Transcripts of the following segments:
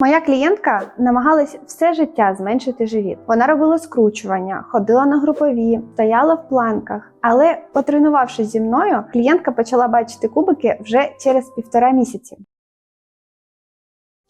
Моя клієнтка намагалась все життя зменшити живіт. Вона робила скручування, ходила на групові, стояла в планках. Але потренувавшись зі мною, клієнтка почала бачити кубики вже через півтора місяці.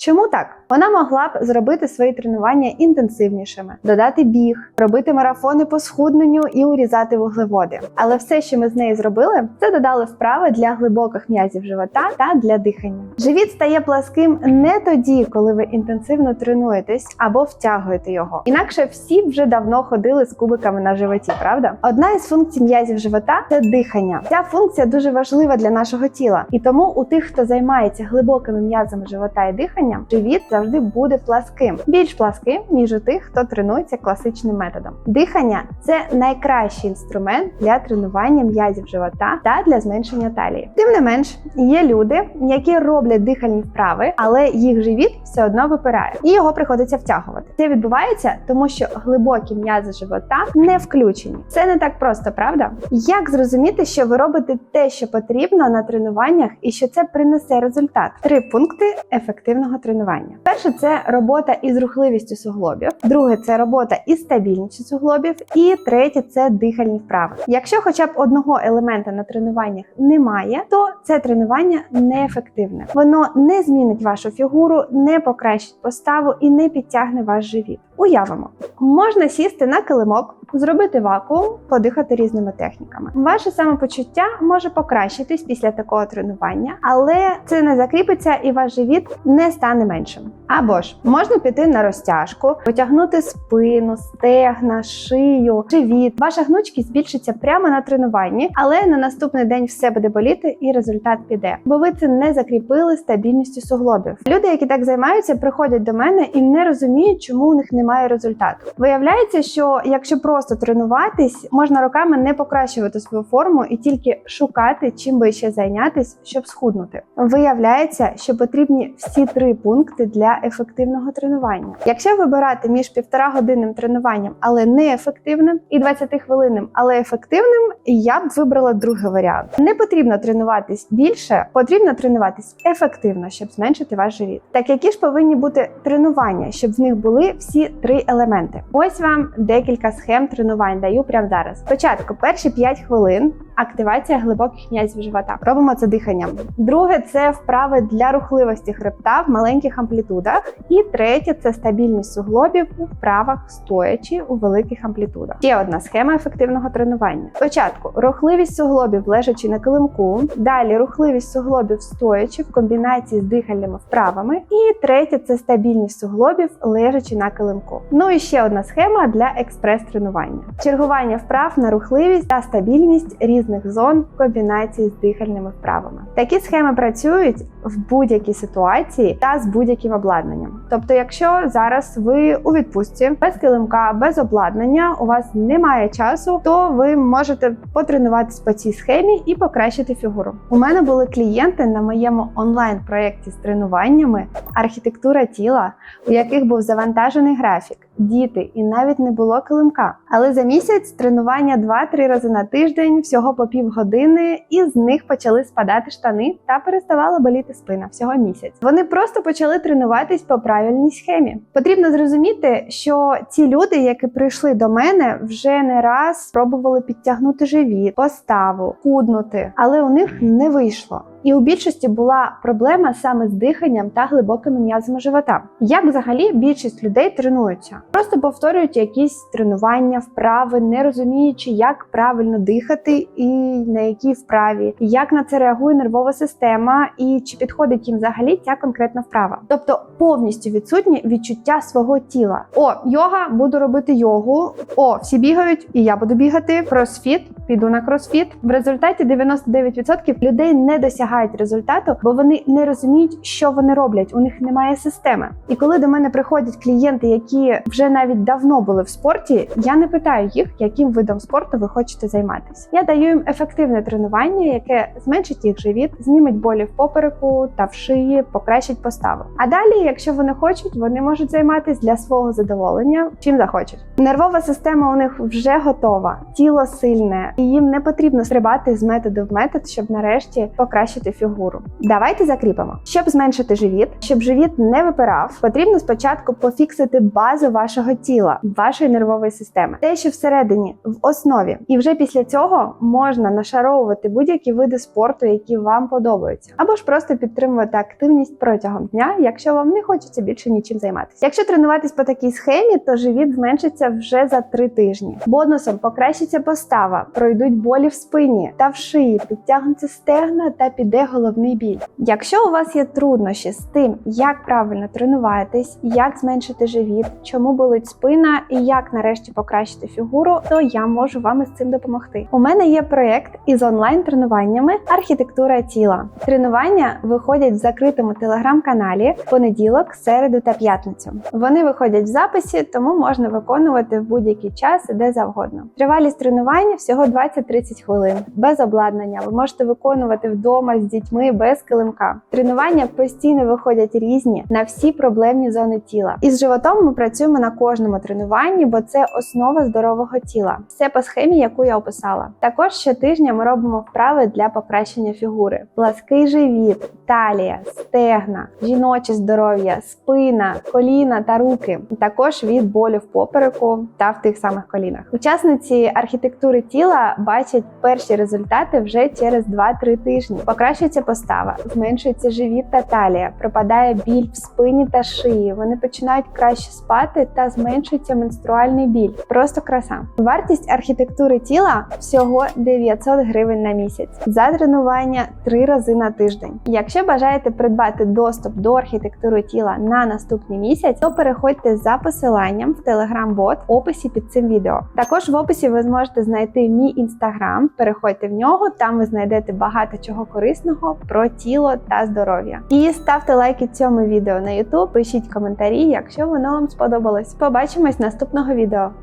Чому так? Вона могла б зробити свої тренування інтенсивнішими, додати біг, робити марафони по схудненню і урізати вуглеводи. Але все, що ми з нею зробили, це додали вправи для глибоких м'язів живота та для дихання. Живіт стає пласким не тоді, коли ви інтенсивно тренуєтесь або втягуєте його. Інакше всі вже давно ходили з кубиками на животі, правда? Одна із функцій м'язів живота це дихання. Ця функція дуже важлива для нашого тіла, і тому у тих, хто займається глибокими м'язами живота і диханням, живіт завжди буде пласким, більш пласким ніж у тих, хто тренується класичним методом. Дихання це найкращий інструмент для тренування м'язів живота та для зменшення талії. Тим не менш, є люди, які роблять дихальні вправи, але їх живіт все одно випирає, і його приходиться втягувати. Це відбувається, тому що глибокі м'язи живота не включені. Це не так просто, правда? Як зрозуміти, що ви робите те, що потрібно на тренуваннях, і що це принесе результат? Три пункти ефективного тренування. Перше це робота із рухливістю суглобів. Друге це робота із стабільністю суглобів. І третє це дихальні вправи. Якщо хоча б одного елемента на тренуваннях немає, то це тренування неефективне. Воно не змінить вашу фігуру, не покращить поставу і не підтягне ваш живіт. Уявимо, можна сісти на килимок, зробити вакуум, подихати різними техніками. Ваше самопочуття може покращитись після такого тренування, але це не закріпиться і ваш живіт не стане меншим. Або ж можна піти на розтяжку, потягнути спину, стегна, шию, живіт. Ваша гнучкість збільшиться прямо на тренуванні, але на наступний день все буде боліти і результат піде, бо ви це не закріпили стабільністю суглобів. Люди, які так займаються, приходять до мене і не розуміють, чому у них немає результату. Виявляється, що якщо просто тренуватись, можна роками не покращувати свою форму і тільки шукати, чим би ще зайнятись, щоб схуднути. Виявляється, що потрібні всі три пункти для ефективного тренування. Якщо вибирати між півтора годинним тренуванням, але не ефективним, і 20 хвилинним, але ефективним, я б вибрала другий варіант. Не потрібно тренуватись більше, потрібно тренуватись ефективно, щоб зменшити ваш живіт. Так які ж повинні бути тренування, щоб в них були всі три елементи? Ось вам декілька схем тренувань даю прямо зараз. Спочатку перші 5 хвилин. Активація глибоких м'язів живота. Робимо це диханням. Друге це вправи для рухливості хребта в маленьких амплітудах. І третє це стабільність суглобів у вправах стоячи у великих амплітудах. Ще одна схема ефективного тренування. Спочатку рухливість суглобів лежачи на килимку, далі рухливість суглобів стоячи в комбінації з дихальними вправами. І третє це стабільність суглобів лежачи на килимку. Ну і ще одна схема для експрес-тренування. Чергування вправ на рухливість та стабільність різних зон в комбінації з дихальними вправами. Такі схеми працюють в будь-якій ситуації та з будь-яким обладнанням. Тобто, якщо зараз ви у відпустці без килимка, без обладнання, у вас немає часу, то ви можете потренуватись по цій схемі і покращити фігуру. У мене були клієнти на моєму онлайн-проєкті з тренуваннями архітектура тіла, у яких був завантажений графік, діти і навіть не було килимка. Але за місяць тренування 2-3 рази на тиждень, всього по півгодини, і з них почали спадати штани та переставала боліти спина всього місяць. Вони просто почали тренуватись по правильній схемі. Потрібно зрозуміти, що ці люди, які прийшли до мене, вже не раз спробували підтягнути живіт, поставу, худнути, але у них не вийшло. І у більшості була проблема саме з диханням та глибокими м'язами живота. Як взагалі більшість людей тренуються? Просто повторюють якісь тренування, вправи, не розуміючи, як правильно дихати і на якій вправі, як на це реагує нервова система, і чи підходить їм взагалі ця конкретна вправа. Тобто повністю відсутнє відчуття свого тіла. О, йога, буду робити йогу. О, всі бігають, і я буду бігати. Кросфіт, піду на кросфіт. В результаті 99% людей не досягають результату, бо вони не розуміють, що вони роблять. У них немає системи. І коли до мене приходять клієнти, які вже навіть давно були в спорті, я не питаю їх, яким видом спорту ви хочете займатися. Я даю їм ефективне тренування, яке зменшить їх живіт, зніметь болі в попереку та в шиї, покращить поставу. А далі, якщо вони хочуть, вони можуть займатися для свого задоволення, чим захочуть. Нервова система у них вже готова, тіло сильне, і їм не потрібно стрибати з методу в метод, щоб нарешті покращити фігуру. Давайте закріпимо. Щоб зменшити живіт, щоб живіт не випирав, потрібно спочатку пофіксити базу вашого тіла, вашої нервової системи, те, що всередині в основі, і вже після цього можна нашаровувати будь-які види спорту, які вам подобаються, або ж просто підтримувати активність протягом дня, якщо вам не хочеться більше нічим займатися. Якщо тренуватись по такій схемі, то живіт зменшиться вже за три тижні. Бонусом покращиться постава, пройдуть болі в спині та в шиї, підтягнуться стегна та піде головний біль. Якщо у вас є труднощі з тим, як правильно тренуватись, як зменшити живіт, чому болить спина і як нарешті покращити фігуру, то я можу вам із цим допомогти. У мене є проєкт із онлайн тренуваннями Архітектура тіла. Тренування виходять в закритому телеграм-каналі в понеділок, середу та п'ятницю. Вони виходять в записі, тому можна виконувати в будь-який час де завгодно. Тривалість тренування всього 20-30 хвилин, без обладнання. Ви можете виконувати вдома з дітьми без килимка. Тренування постійно виходять різні на всі проблемні зони тіла. Із животом ми працюємо на кожному тренуванні, бо це основа здорового тіла. Все по схемі, яку я описала. Також щотижня ми робимо вправи для покращення фігури: плаский живіт, талія, стегна, жіноче здоров'я, спина, коліна та руки. Також від болю в попереку та в тих самих колінах. Учасниці архітектури тіла бачать перші результати вже через 2-3 тижні. Покращується постава, зменшується живіт та талія, пропадає біль в спині та шиї. Вони починають краще спати та зменшується менструальний біль. Просто краса. Вартість архітектури тіла всього 900 гривень на місяць. За тренування 3 рази на тиждень. Якщо бажаєте придбати доступ до архітектури тіла на наступний місяць, то переходьте за посиланням в Telegram-бот в описі під цим відео. Також в описі ви зможете знайти мій інстаграм. Переходьте в нього, там ви знайдете багато чого корисного про тіло та здоров'я. І ставте лайки цьому відео на YouTube, пишіть коментарі, якщо воно вам сподобалось. Побачимось наступного відео.